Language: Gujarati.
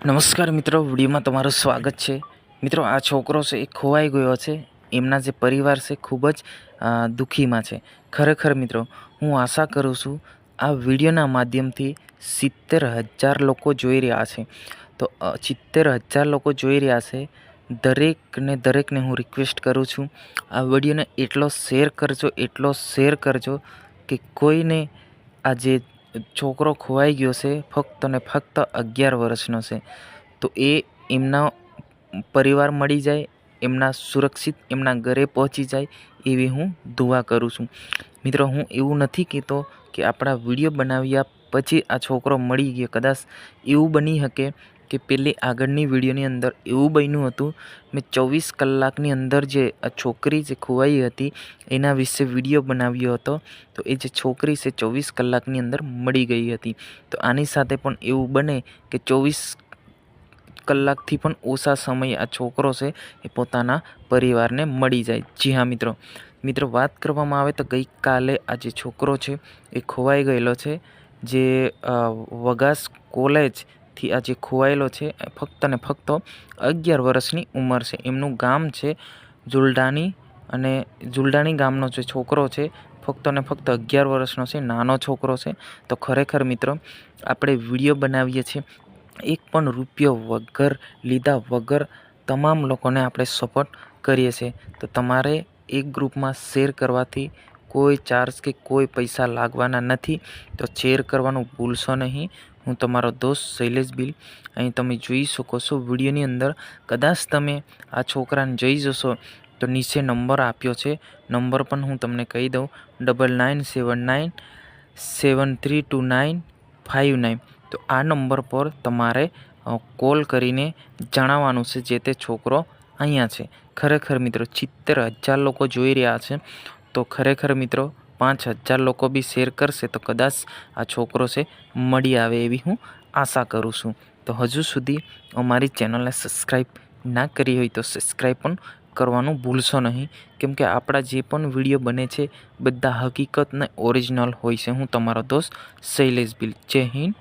નમસ્કાર મિત્રો, વિડીયોમાં તમારું સ્વાગત છે. મિત્રો, આ છોકરો છે, એ ખોવાઈ ગયો છે. એમના જે પરિવાર છે, ખૂબ જ દુઃખીમાં છે. ખરેખર મિત્રો, હું આશા કરું છું, આ વિડીયોના માધ્યમથી સિત્તેર હજાર લોકો જોઈ રહ્યા છે. તો સિત્તેર હજાર લોકો જોઈ રહ્યા છે. દરેકને દરેકને હું રિક્વેસ્ટ કરું છું, આ વિડીયોને એટલો શેર કરજો, એટલો શેર કરજો કે કોઈને આ જે છોકરો ખોવાઈ ગયો છે, ફક્ત ને ફક્ત અગિયાર વર્ષનો છે. તો એ એમના પરિવાર મળી જાય, એમના સુરક્ષિત, એમના ઘરે પહોંચી જાય, એવી હું દુઆ કરું છું. મિત્રો, હું એવું નથી કહેતો કે આપણા વીડિયો બનાવ્યા પછી આ છોકરો મળી ગયો. કદાચ એવું બની શકે કે પેલી આગળની વિડીયોની અંદર એવું બન્યું હતું, મેં ચોવીસ કલાકની અંદર જે આ છોકરી જે ખોવાઈ હતી, એના વિશે વીડિયો બનાવ્યો હતો, તો એ જે છોકરી છે ચોવીસ કલાકની અંદર મળી ગઈ હતી. તો આની સાથે પણ એવું બને કે ચોવીસ કલાકથી પણ ઓછા સમયે આ છોકરો છે એ પોતાના પરિવારને મળી જાય. જી હા, મિત્રો. મિત્રો, વાત કરવામાં આવે તો ગઈકાલે આ જે છોકરો છે એ ખોવાઈ ગયેલો છે, જે વગાસ વગાસ કોલેજથી આ જે ખોવાયેલો છે ફક્ત ને ફક્ત અગિયાર વર્ષની ઉંમર છે. એમનું ગામ છે જુલડાની અને જુલડાની ગામનો જે છોકરો છે, ફક્ત ને ફક્ત અગિયાર વર્ષનો છે, નાનો છોકરો છે. તો ખરેખર મિત્રો, આપણે વીડિયો બનાવીએ છીએ એક પણ રૂપિયો વગર, લીધા વગર તમામ લોકોને આપણે સપોર્ટ કરીએ છીએ. તો તમારે એક ગ્રુપમાં શેર કરવાથી કોઈ ચાર્જ કે કોઈ પૈસા લાગવાના નથી, તો શેર કરવાનું ભૂલશો નહીં. હું તમારો દોસ્ત શૈલેષ બિલ અહીં તમે જોઈ શકો છો. વિડીયોની અંદર કદાચ તમે આ છોકરાને જોઈ જશો, તો નીચે નંબર આપ્યો છે. નંબર પણ હું તમને કહી દઉં. Double nine seven nine seven three two nine five nine તો આ નંબર પર તમારે કોલ કરીને જણાવવાનું છે જે તે છોકરો અહીંયા છે. ખરેખર મિત્રો સિત્તેર હજાર લોકો જોઈ રહ્યા છે. તો ખરેખર મિત્રો, પાંચ હજાર લોકો બી શેર કરશે તો કદાચ આ છોકરો છે મળી આવે એવી હું આશા કરું છું. તો હજુ સુધી અમારી ચેનલને સબસ્ક્રાઈબ ના કરી હોય તો સબસ્ક્રાઈબ પણ કરવાનું ભૂલશો નહીં. કેમ કે આપણા જે પણ વીડિયો બને છે, બધા હકીકત ને ઓરિજિનલ હોય છે. હું તમારો દોસ્ત શૈલેષ બિલ. જય હિન્દ.